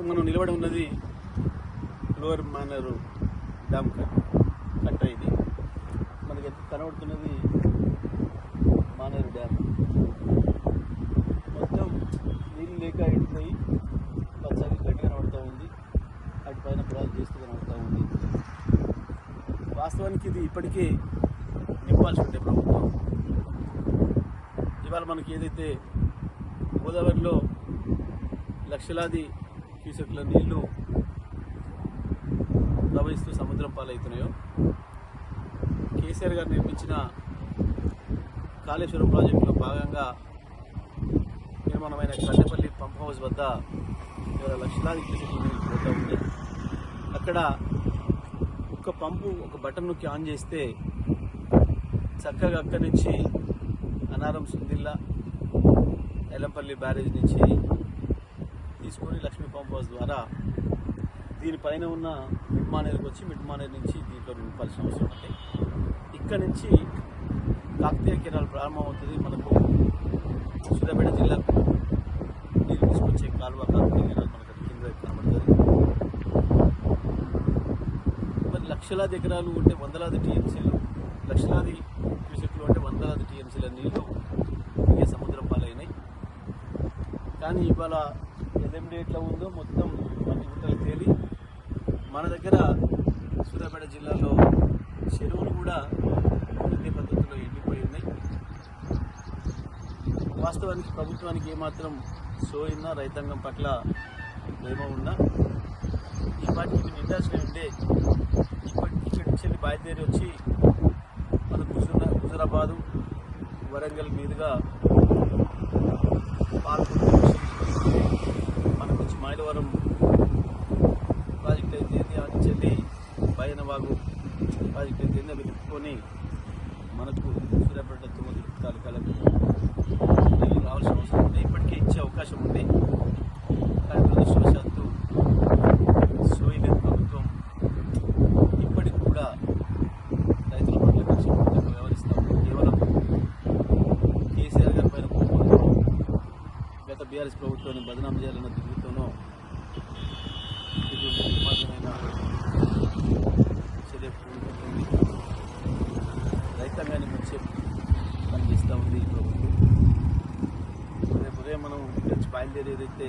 ఇప్పుడు మనం నిలబడి ఉన్నది లోవర్ మానరు డ్యామ్ కట్ కట్ట ఇది మనకి కనబడుతున్నది? మానేరు డ్యామ్. మొత్తం నీళ్ళు లేక ఎండిపోయి పచ్చడి గట్టి కనబడుతూ ఉంది. అటు పైన పొలాలు చేస్తూ కనబడుతూ ఉంది. వాస్తవానికి ఇది ఇప్పటికే నింపాల్సి ఉండే ప్రభుత్వం. ఇవాళ మనకి ఏదైతే గోదావరిలో లక్షలాది క్యూసెక్ల నీళ్ళు ప్రవహిస్తూ సముద్రం పాలవుతున్నాయో. కేసీఆర్ గారు నిర్మించిన కాళేశ్వరం ప్రాజెక్టులో భాగంగా నిర్మాణమైన కల్లెపల్లి పంప్ హౌస్ వద్ద లక్షలాది క్యూసెక్ల పోతూ ఉంది అక్కడ ఒక పంపు ఒక బటన్ నొక్కి ఆన్ చేస్తే చక్కగా అక్కడి నుంచి అనారం సుందిల్లా ఎల్లంపల్లి బ్యారేజ్ నుంచి తీసుకొని లక్ష్మీ పంప్ హౌస్ ద్వారా దీనిపైన ఉన్న మిడ్మానేర్కి వచ్చి మిడ్మానేర్ నుంచి దీంట్లో నింపాల్సిన అవసరం ఉంది ఇక్కడ నుంచి కాకతీయ కెనాల్ ప్రారంభమవుతుంది మనకు సూర్యాపేట జిల్లాకు నీరు తీసుకొచ్చే కాలువ కాకతీయ కెనాల్ మనకు కింద కనబడుతుంది. మరి లక్షలాది ఎకరాలు ఉంటే వందలాది టీఎంసీలు లక్షలాది క్యూసెక్లు అంటే వందలాది టీఎంసీల నీళ్ళు ఇక సముద్రం పాలైనాయి కానీ ఇవాళ ఎల్ఎండి ఎట్లా ఉందో మొత్తం మన గుట్టలు తేలి మన దగ్గర సూర్యాపేట జిల్లాలో చెరువులు కూడా ఇదే పద్ధతిలో ఎండిపోయి ఉన్నాయి. వాస్తవానికి ప్రభుత్వానికి ఏమాత్రం సోయినా రైతాంగం పట్ల ప్రేమ ఉన్నా ఈ పాటికి ఇవి ఉంటే ఇప్పటి ఇక్కడి నుంచి బయలుదేరి వచ్చి మన హుజురా హుజరాబాదు వరంగల్ మీదుగా పాల్గొంటుంది వచ్చి ప్రాజెక్ట్ అయితే ఆ నుంచి బయనవాగు ప్రాజెక్ట్ అయితే అవి తిప్పుకొని మనకు సూర్యాపేట తొమ్మిది తాలూకాలకు నీళ్ళు రావాల్సిన అవసరం ఉంది. ఇప్పటికే ఇచ్చే అవకాశం ఉంది. కానీ దురదృష్టవశాత్తు సోయలేదు ప్రభుత్వం ఇప్పటికి కూడా రైతుల పట్ల కక్షపూర్వకంగా వ్యవహరిస్తాం కేవలం కేసీఆర్ గారి పైన కోపంతో గత బీఆర్ఎస్ ప్రభుత్వాన్ని బదనాం చేయాలన్న దిగుతూనో ఇక్కడి నుంచి బయలుదేరి ఏదైతే